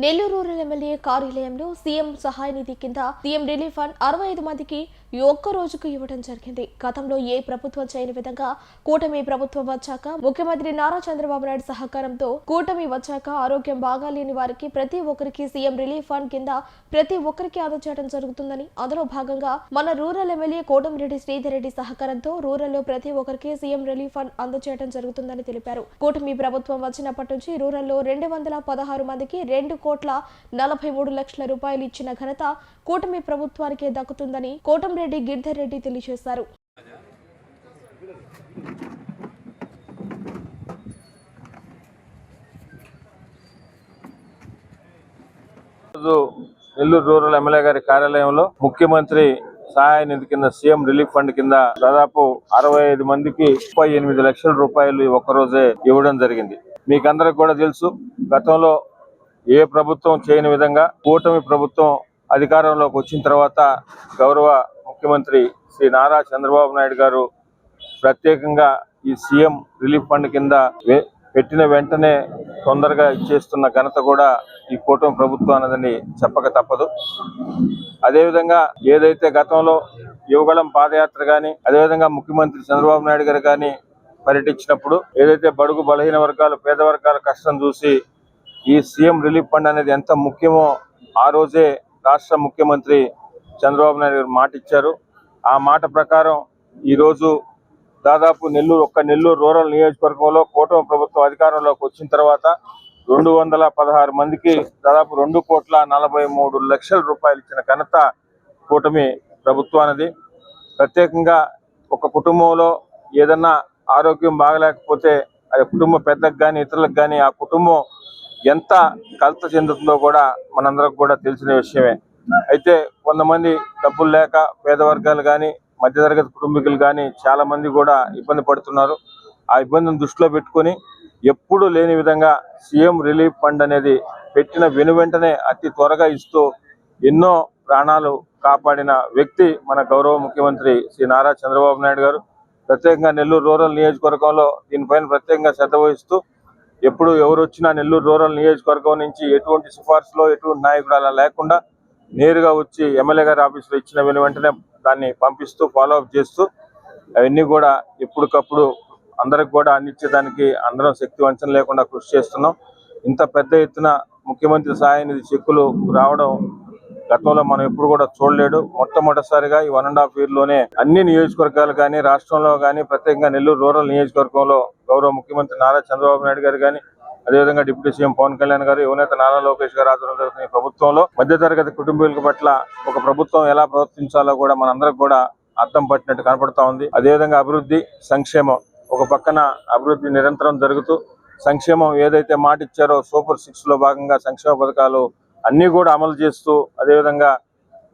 Nellore rural MLA కార్యాలయంలో CM సహాయ నిధి కింద సీఎం రిలీఫ్ ఫండ్ అరవై ఐదు మందికి ఒక్క రోజుకు ఇవ్వడం జరిగింది. గతంలో ఏ ప్రభుత్వం చేయని విధంగా కూటమి ప్రభుత్వం వచ్చాక ముఖ్యమంత్రి నారా చంద్రబాబు నాయుడు సహకారంతో కూటమి వచ్చాక ఆరోగ్యం బాగాలేని వారికి ప్రతి ఒక్కరికి సీఎం రిలీఫ్ ఫండ్ కింద ప్రతి ఒక్కరికి అందజేయడం జరుగుతుందని అందులో భాగంగా మన రూరల్ ఎమ్మెల్యే కోటమిరెడ్డి శ్రీధర్ రెడ్డి సహకారంతో రూరల్లో ప్రతి ఒక్కరికి సీఎం రిలీఫ్ ఫండ్ అందజేయడం జరుగుతుందని తెలిపారు. కూటమి ప్రభుత్వం వచ్చినప్పటి నుంచి రూరల్లో రెండు వందల పదహారు మందికి రెండు కోట్ల నలభై మూడు లక్షల రూపాయలు ఇచ్చిన ఘనత కూటమి ప్రభుత్వానికే దక్కుతుందని కోటంరెడ్డి గిరిధర్ రెడ్డి తెలియజేశారు నెల్లూరు రూరల్ ఎమ్మెల్యే గారి కార్యాలయంలో ముఖ్యమంత్రి సహాయ నిధి కింద సీఎం రిలీఫ్ ఫండ్ కింద దాదాపు అరవై ఐదు మందికి ముప్పై ఎనిమిది లక్షల రూపాయలు ఈ ఒక్క రోజే ఇవ్వడం జరిగింది. మీకందరికి కూడా తెలుసు గతంలో ఏ ప్రభుత్వం చేయని విధంగా కూటమి ప్రభుత్వం అధికారంలోకి వచ్చిన తర్వాత గౌరవ ముఖ్యమంత్రి శ్రీ నారా చంద్రబాబు నాయుడు గారు ప్రత్యేకంగా ఈ సీఎం రిలీఫ్ ఫండ్ కింద పెట్టిన వెంటనే తొందరగా ఇచ్చేస్తున్న ఘనత కూడా ఈ కూటమి ప్రభుత్వం అన్నదని చెప్పక తప్పదు. అదేవిధంగా ఏదైతే గతంలో యువగళం పాదయాత్ర కానీ అదేవిధంగా ముఖ్యమంత్రి చంద్రబాబు నాయుడు గారు కానీ పర్యటించినప్పుడు ఏదైతే బడుగు బలహీన వర్గాలు పేద వర్గాల కష్టం చూసి ఈ సీఎం రిలీఫ్ ఫండ్ అనేది ఎంత ముఖ్యమో ఆ రోజే రాష్ట్ర ముఖ్యమంత్రి చంద్రబాబు నాయుడు గారు మాట ఇచ్చారు. ఆ మాట ప్రకారం ఈరోజు దాదాపు నెల్లూరు ఒక్క నెల్లూరు రూరల్ నియోజకవర్గంలో కూటమి ప్రభుత్వం అధికారంలోకి వచ్చిన తర్వాత రెండు వందల పదహారు మందికి దాదాపు రెండు కోట్ల నలభై మూడు లక్షల రూపాయలు ఇచ్చిన ఘనత కూటమి ప్రభుత్వానిది ప్రత్యేకంగా ఒక కుటుంబంలో ఏదన్నా ఆరోగ్యం బాగలేకపోతే అది కుటుంబ పెద్దకు కానీ ఇతరులకు కానీ ఆ కుటుంబం ఎంత కలత చెందుతుందో కూడా మనందరికి కూడా తెలిసిన విషయమే. అయితే కొంతమంది డబ్బులు లేక పేద వర్గాలు కానీ మధ్యతరగతి కుటుంబీకులు కానీ చాలా మంది కూడా ఇబ్బంది పడుతున్నారు. ఆ ఇబ్బందిని దృష్టిలో పెట్టుకొని ఎప్పుడు లేని విధంగా సీఎం రిలీఫ్ ఫండ్ అనేది పెట్టిన వెను వెంటనే అతి త్వరగా ఇస్తూ ఎన్నో ప్రాణాలు కాపాడిన వ్యక్తి మన గౌరవ ముఖ్యమంత్రి శ్రీ నారా చంద్రబాబు నాయుడు గారు. ప్రత్యేకంగా నెల్లూరు రూరల్ నియోజకవర్గంలో దీనిపైన ప్రత్యేకంగా శ్రద్ధ వహిస్తూ ఎప్పుడు ఎవరు వచ్చినా నెల్లూరు రూరల్ నియోజకవర్గం నుంచి ఎటువంటి సిఫార్సులో ఎటువంటి నాయకుడు అలా లేకుండా నేరుగా వచ్చి ఎమ్మెల్యే గారి ఆఫీసులో ఇచ్చిన వెను వెంటనే దాన్ని పంపిస్తూ ఫాలో అప్ చేస్తూ అవన్నీ కూడా ఎప్పటికప్పుడు అందరికి కూడా అందించేదానికి అందరం శక్తి వంచన లేకుండా కృషి చేస్తున్నాం. ఇంత పెద్ద ఎత్తున ముఖ్యమంత్రి సహాయ చెక్కులు రావడం గతంలో మనం ఎప్పుడు కూడా చూడలేడు మొట్టమొదటిసారిగా ఈ వన్ అండ్ హాఫ్ ఇయర్లోనే అన్ని నియోజకవర్గాలు కానీ రాష్ట్రంలో కానీ ప్రత్యేకంగా నెల్లూరు రూరల్ నియోజకవర్గంలో గౌరవ ముఖ్యమంత్రి నారా చంద్రబాబు నాయుడు గారు కానీ అదేవిధంగా డిప్యూటీ సీఎం పవన్ కళ్యాణ్ గారు యువనేత నారా లోకేష్ గారు ఆధ్వర్యంలో జరుగుతున్న ఈ ప్రభుత్వంలో మధ్యతరగతి కుటుంబీకుల పట్ల ఒక ప్రభుత్వం ఎలా ప్రవర్తించాలో కూడా మనందరికి కూడా అర్థం పట్టినట్టు కనపడతా ఉంది. అదేవిధంగా అభివృద్ధి సంక్షేమం ఒక పక్కన అభివృద్ధి నిరంతరం జరుగుతూ సంక్షేమం ఏదైతే మాట ఇచ్చారో సూపర్ సిక్స్లో భాగంగా సంక్షేమ పథకాలు అన్నీ కూడా అమలు చేస్తూ అదేవిధంగా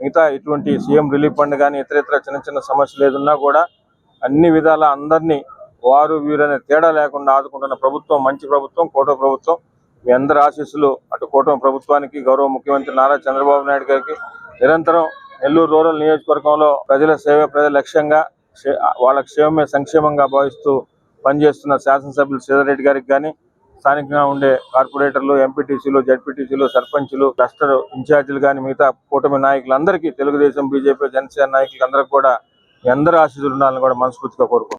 మిగతా ఇటువంటి సీఎం రిలీఫ్ ఫండ్ కానీ ఇతర ఇతర చిన్న చిన్న సమస్యలు ఏదున్నా కూడా అన్ని విధాల అందరినీ వారు వీరనే తేడా లేకుండా ఆదుకుంటున్న ప్రభుత్వం మంచి ప్రభుత్వం కూటమి ప్రభుత్వం. మీ అందరి ఆశీస్సులు అటు కూటమి ప్రభుత్వానికి గౌరవ ముఖ్యమంత్రి నారా చంద్రబాబు నాయుడు గారికి. నిరంతరం నెల్లూరు రూరల్ నియోజకవర్గంలో ప్రజల సేవ ప్రజల లక్ష్యంగా వాళ్ళ క్షేమమే సంక్షేమంగా భావిస్తూ పనిచేస్తున్న శాసనసభ్యులు శ్రీధర్ గారికి కానీ స్థానికంగా ఉండే కార్పొరేటర్లు ఎంపీటీసీలు జడ్పీటీసీలు సర్పంచులు క్లస్టర్ ఇన్ఛార్జీలు కానీ మిగతా కూటమి నాయకులందరికీ తెలుగుదేశం బీజేపీ జనసేన నాయకులందరికీ కూడా మీ అందరి ఆశీస్సులు ఉండాలని కూడా మనస్ఫూర్తిగా కోరుకుంటున్నాను.